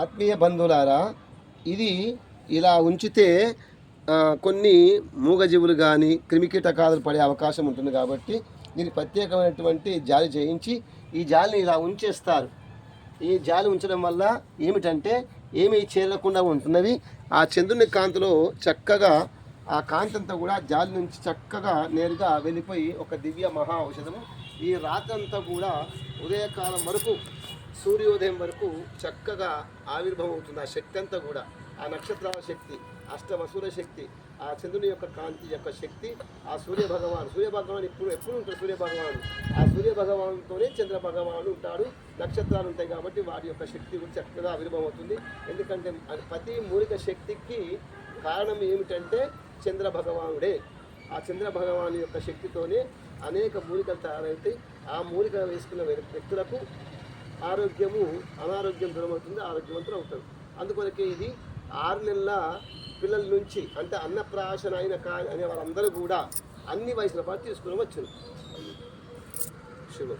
ఆత్మీయ బంధువులారా ఇది ఇలా ఉంచితే కొన్ని మూగజీవులు కానీ క్రిమికీటకాదులు పడే అవకాశం ఉంటుంది కాబట్టి దీనికి ప్రత్యేకమైనటువంటి జాలి చేయించి ఈ జాలిని ఇలా ఉంచేస్తారు. ఈ జాలి ఉంచడం వల్ల ఏమిటంటే ఏమీ చేరకుండా ఉంటున్నవి. ఆ చంద్రుని కాంతిలో చక్కగా ఆ కాంతి అంతా కూడా జాలి నుంచి చక్కగా నేరుగా వెళ్ళిపోయి ఒక దివ్య మహా ఔషధము. ఈ రాత్రంతా కూడా ఉదయకాలం వరకు సూర్యోదయం వరకు చక్కగా ఆవిర్భవం అవుతుంది ఆ శక్తి అంతా కూడా. ఆ నక్షత్రాల శక్తి అష్టవసూల శక్తి ఆ చంద్రుని యొక్క కాంతి యొక్క శక్తి ఆ సూర్య భగవాన్. సూర్య భగవాన్ ఇప్పుడు ఎప్పుడు ఉంటాడు సూర్య భగవాన్? ఆ సూర్య భగవాన్తోనే చంద్ర భగవాన్ ఉంటాడు. నక్షత్రాలు ఉంటాయి కాబట్టి వాటి యొక్క శక్తి కూడా చక్కగా ఆవిర్భవం అవుతుంది ఎందుకంటే అది ప్రతి మూలిక శక్తికి కారణం ఏమిటంటే చంద్ర భగవానుడే. ఆ చంద్ర భగవాన్ యొక్క శక్తితోనే అనేక మూలికలు తయారవుతాయి. ఆ మూలిక వేసుకున్న వ్యక్తులకు ఆరోగ్యము అనారోగ్యం దూరమవుతుంది ఆరోగ్యవంతులు అవుతారు. అందుకొరకే ఇది ఆరు నెలల పిల్లల నుంచి అంటే అన్నప్రాశన అయిన కా అనే వారందరూ కూడా అన్ని వయసుల పాటు తీసుకుని వచ్చారు. శివ